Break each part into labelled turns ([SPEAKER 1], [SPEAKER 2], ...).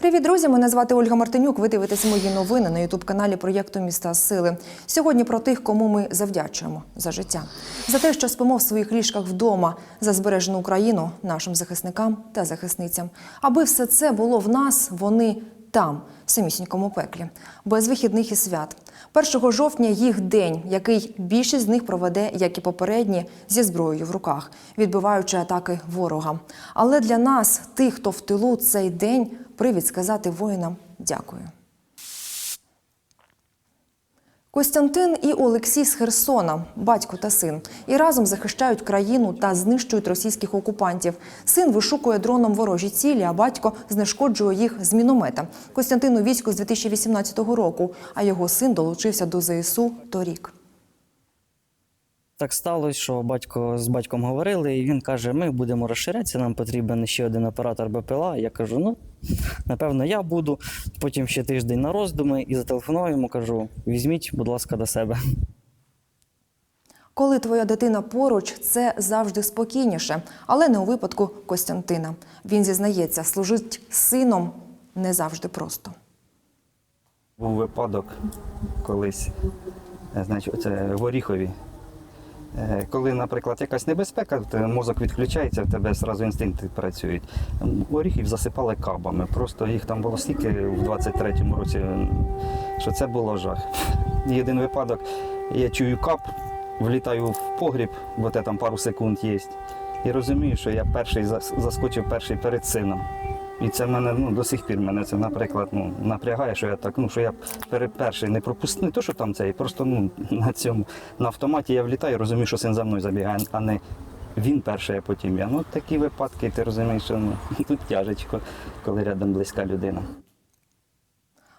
[SPEAKER 1] Привіт, друзі! Мене звати Ольга Мартинюк. Ви дивитесь мої новини на ютуб-каналі проєкту Міста Сили. Сьогодні про тих, кому ми завдячуємо за життя, за те, що спимо в своїх ліжках вдома, за збережену Україну нашим захисникам та захисницям. Аби все це було в нас, вони там, в самісінькому пеклі, без вихідних і свят. 1 жовтня їх день, який більшість з них проведе, як і попередні, зі зброєю в руках, відбиваючи атаки ворога. Але для нас, тих, хто в тилу цей день, привід сказати воїнам дякую. Костянтин і Олексій з Херсона, батько та син, і разом захищають країну та знищують російських окупантів. Син вишукує дроном ворожі цілі, а батько знешкоджує їх з міномета. Костянтин у війську з 2018 року, а його син долучився до ЗСУ торік.
[SPEAKER 2] Так сталося, що батько з батьком говорили, і він каже: ми будемо розширятися, нам потрібен ще один оператор БПЛА. Я кажу: ну, напевно, я буду. Потім ще тиждень на роздуми і зателефонував йому, кажу: візьміть, будь ласка, до себе.
[SPEAKER 1] Коли твоя дитина поруч, це завжди спокійніше, але не у випадку Костянтина. Він зізнається, служить з сином не завжди просто.
[SPEAKER 3] Був випадок колись, е, значить, це в Оріхові. Е, Коли, наприклад, якась небезпека, мозок відключається, в тебе одразу інстинкти працюють. Оріхів засипали кабами. Просто їх там було стільки в 23-му році, що це було жах. Один випадок, я чую кап, влітаю в погріб, бо те там пару секунд є. І розумію, що я перший заскочив перший перед сином. І це мене ну, до сих пір мене це, наприклад, ну, напрягає, що я так, ну що я перший не пропустив, не то, що там цей, просто ну, на цьому на автоматі я влітаю, розумію, що син за мною забігає, а не він перший, а потім я. Ну такі випадки, ти розумієш, що ну, тут тяжечко, коли рядом близька людина.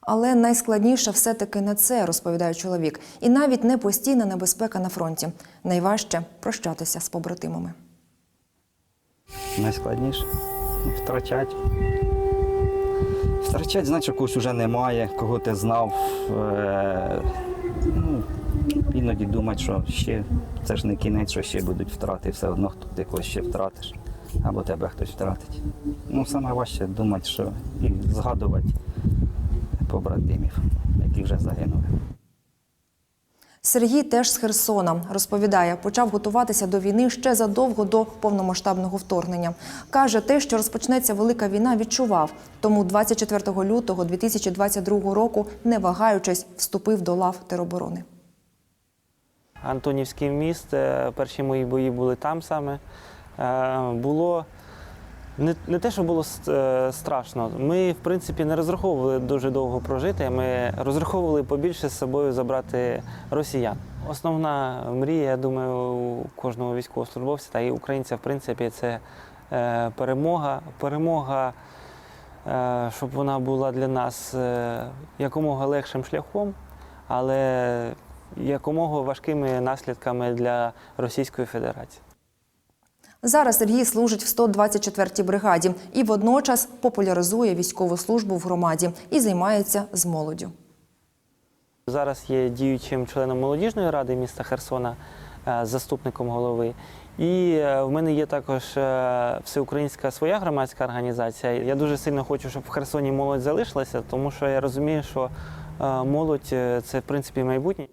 [SPEAKER 1] Але найскладніше все-таки не це, розповідає чоловік. І навіть не постійна небезпека на фронті. Найважче прощатися з побратимами.
[SPEAKER 3] Найскладніше втрачати. Втрачати, значить, що когось вже немає, кого ти знав. Е- ну, іноді думати, що ще це ж не кінець, що ще будуть втрати, все одно ти когось ще втратиш, або тебе хтось втратить. Ну, саме важче думати, що і згадувати побратимів, які вже загинули.
[SPEAKER 1] Сергій теж з Херсона розповідає, почав готуватися до війни ще задовго до повномасштабного вторгнення. Каже, те, що розпочнеться велика війна, відчував. Тому 24 лютого 2022 року, не вагаючись, вступив до лав тероборони.
[SPEAKER 4] Антонівський міст. Перші мої бої були там саме. Е, Було не, не те, що було е, страшно. Ми, в принципі, не розраховували дуже довго прожити. Ми розраховували побільше з собою забрати росіян. Основна мрія, я думаю, у кожного військовослужбовця та і українця, в принципі, це е, перемога. Перемога, е, щоб вона була для нас якомога легшим шляхом, але якомога важкими наслідками для Російської Федерації.
[SPEAKER 1] Зараз Сергій служить в 124-й бригаді і водночас популяризує військову службу в громаді і займається з молоддю.
[SPEAKER 4] Зараз є діючим членом молодіжної ради міста Херсона, е, заступником голови. І е, в мене є також е, всеукраїнська своя громадська організація. Я дуже сильно хочу, щоб в Херсоні молодь залишилася, тому що я розумію, що молодь це в принципі майбутнє.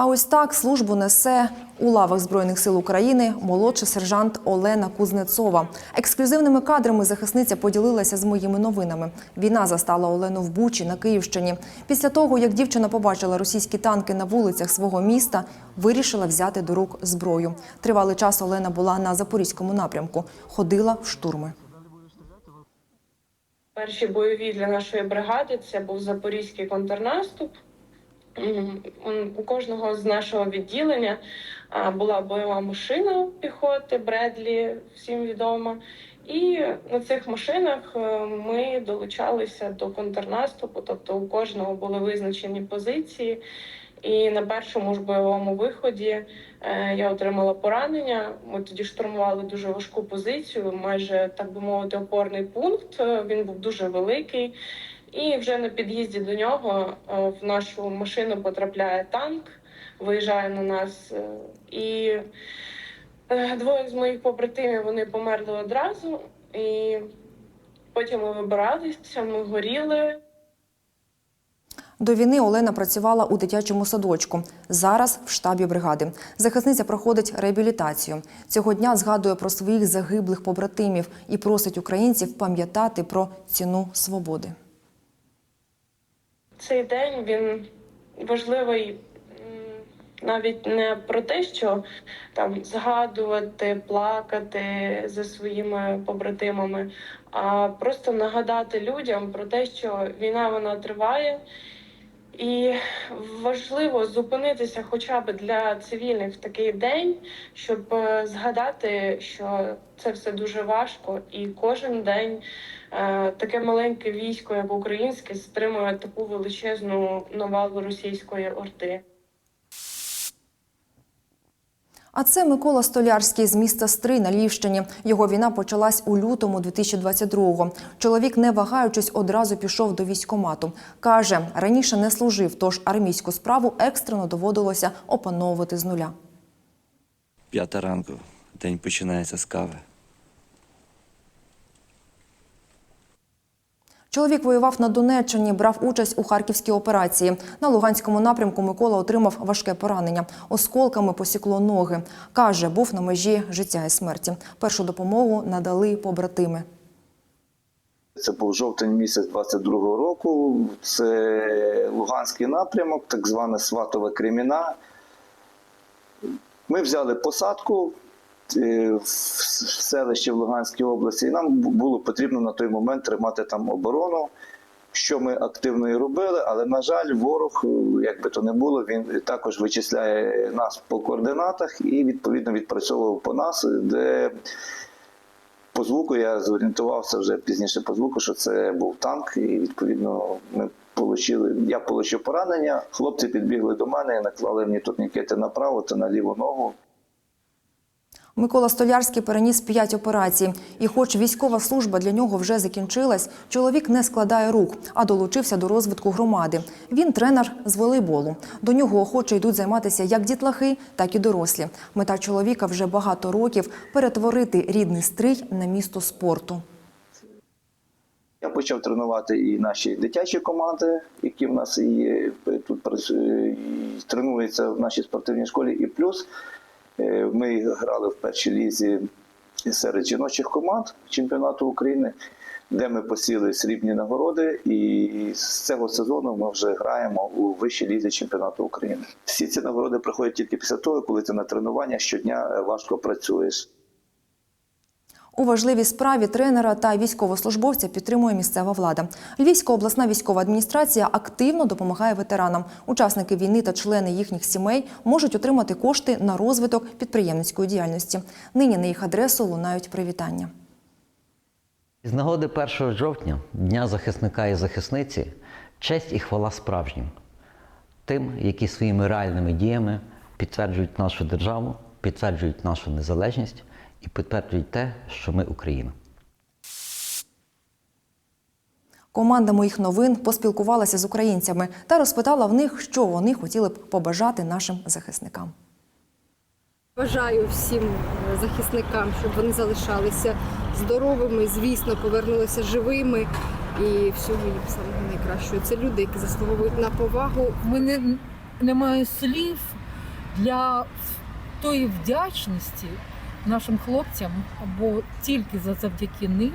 [SPEAKER 1] А ось так службу несе у лавах Збройних сил України молодший сержант Олена Кузнецова. Ексклюзивними кадрами захисниця поділилася з моїми новинами. Війна застала Олену в Бучі на Київщині. Після того, як дівчина побачила російські танки на вулицях свого міста, вирішила взяти до рук зброю. Тривалий час Олена була на запорізькому напрямку, ходила в штурми.
[SPEAKER 5] Перші бойові для нашої бригади це був запорізький контрнаступ. У кожного з нашого відділення була бойова машина піхоти Бредлі, всім відома. І на цих машинах е, ми долучалися до контрнаступу, тобто у кожного були визначені позиції. І на першому ж бойовому виході е, я отримала поранення. Ми тоді штурмували дуже важку позицію, майже так би мовити, опорний пункт. Е, Він був дуже великий. І вже на під'їзді до нього е, в нашу машину потрапляє танк, виїжджає на нас. е, І е, двоє з моїх побратимів вони померли одразу. І потім ми вибиралися, ми горіли.
[SPEAKER 1] До війни Олена працювала у дитячому садочку. Зараз в штабі бригади. Захисниця проходить реабілітацію. Цього дня згадує про своїх загиблих побратимів і просить українців пам'ятати про ціну свободи.
[SPEAKER 5] Цей день він важливий навіть не про те, що там згадувати, плакати за своїми побратимами, а просто нагадати людям про те, що війна вона триває. І важливо зупинитися хоча б для цивільних в такий день, щоб е, згадати, що це все дуже важко, і кожен день е, таке маленьке військо, як українське, стримує таку величезну навалу російської орди.
[SPEAKER 1] А це Микола Столярський з міста Стрий на Львівщині. Його війна почалась у лютому 2022-го. Чоловік, не вагаючись, одразу пішов до військкомату. Каже, раніше не служив, тож армійську справу екстрено доводилося опановувати з нуля.
[SPEAKER 6] П'ята ранку. День починається з кави.
[SPEAKER 1] Чоловік воював на Донеччині, брав участь у харківській операції. На Луганському напрямку Микола отримав важке поранення. Осколками посікло ноги. Каже, був на межі життя і смерті. Першу допомогу надали побратими.
[SPEAKER 7] Це був жовтень місяць 22-го року. Це Луганський напрямок, так зване Сватове Креміна. Ми взяли посадку в селищі в Луганській області, і нам було потрібно на той момент тримати там оборону. Що ми активно і робили, але на жаль, ворог, е, як би то не було, він також вичисляє нас по координатах і відповідно відпрацьовував по нас, де по звуку я зорієнтувався вже пізніше по звуку, що це був танк, і відповідно ми получили. Я отримав поранення. Хлопці підбігли до мене і наклали мені турнікети на праву та на ліву ногу.
[SPEAKER 1] Микола Столярський переніс п'ять операцій. І хоч військова служба для нього вже закінчилась, чоловік не складає рук, а долучився до розвитку громади. Він тренер з волейболу. До нього охоче йдуть займатися як дітлахи, так і дорослі. Мета чоловіка вже багато років перетворити рідний стрий на місто спорту.
[SPEAKER 7] Я почав тренувати і наші дитячі команди, які в нас є тут тренуються в нашій спортивній школі. І плюс е, ми грали в першій лізі серед жіночих команд чемпіонату України, де ми посіли срібні нагороди. І з цього сезону ми вже граємо у вищій лізі чемпіонату України. Всі ці нагороди приходять тільки після того, коли ти на тренування щодня е, важко працюєш.
[SPEAKER 1] У важливій справі тренера та військовослужбовця підтримує місцева влада. Львівська обласна військова адміністрація активно допомагає ветеранам. Учасники війни та члени їхніх сімей можуть отримати кошти на розвиток підприємницької діяльності. Нині на їх адресу лунають привітання.
[SPEAKER 8] З нагоди 1 жовтня, Дня захисника і захисниці, честь і хвала справжнім, тим, які своїми реальними діями підтверджують нашу державу, підтверджують нашу незалежність і підтверджують те, що ми Україна.
[SPEAKER 1] Команда моїх новин поспілкувалася з українцями та розпитала в них, що вони хотіли б побажати нашим захисникам.
[SPEAKER 9] Бажаю всім е, захисникам, щоб вони залишалися здоровими, звісно, повернулися живими і всього їм самого найкращого. Це люди, які заслуговують на повагу.
[SPEAKER 10] Мене немає слів для тої вдячності нашим хлопцям, бо тільки за- завдяки ним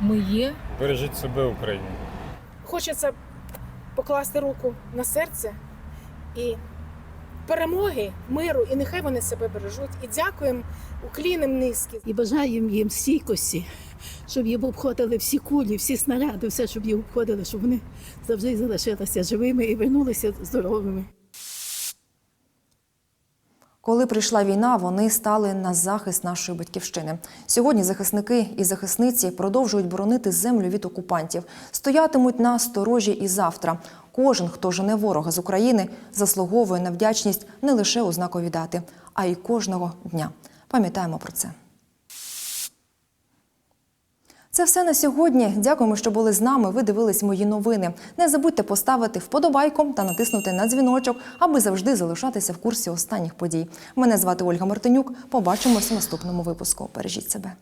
[SPEAKER 10] ми є
[SPEAKER 11] Бережіть себе, Україну.
[SPEAKER 12] Хочеться покласти руку на серце і перемоги, миру, і нехай вони себе бережуть. І дякуємо уклінем низькі.
[SPEAKER 13] І бажаємо їм стійкості, щоб їм обходили всі кулі, всі снаряди, все, щоб їм обходили, щоб вони завжди залишилися живими і вернулися здоровими.
[SPEAKER 1] Коли прийшла війна, вони стали на захист нашої батьківщини. Сьогодні захисники і захисниці продовжують боронити землю від окупантів, стоятимуть на сторожі і завтра. Кожен, хто жене ворога з України, заслуговує на вдячність не лише у знакові дати, а й кожного дня. Пам'ятаємо про це. Це все на сьогодні. Дякуємо, що були з нами. Ви дивились мої новини. Не забудьте поставити вподобайку та натиснути на дзвіночок, аби завжди залишатися в курсі останніх подій. Мене звати Ольга Мартинюк. Побачимось у наступному випуску. Бережіть себе.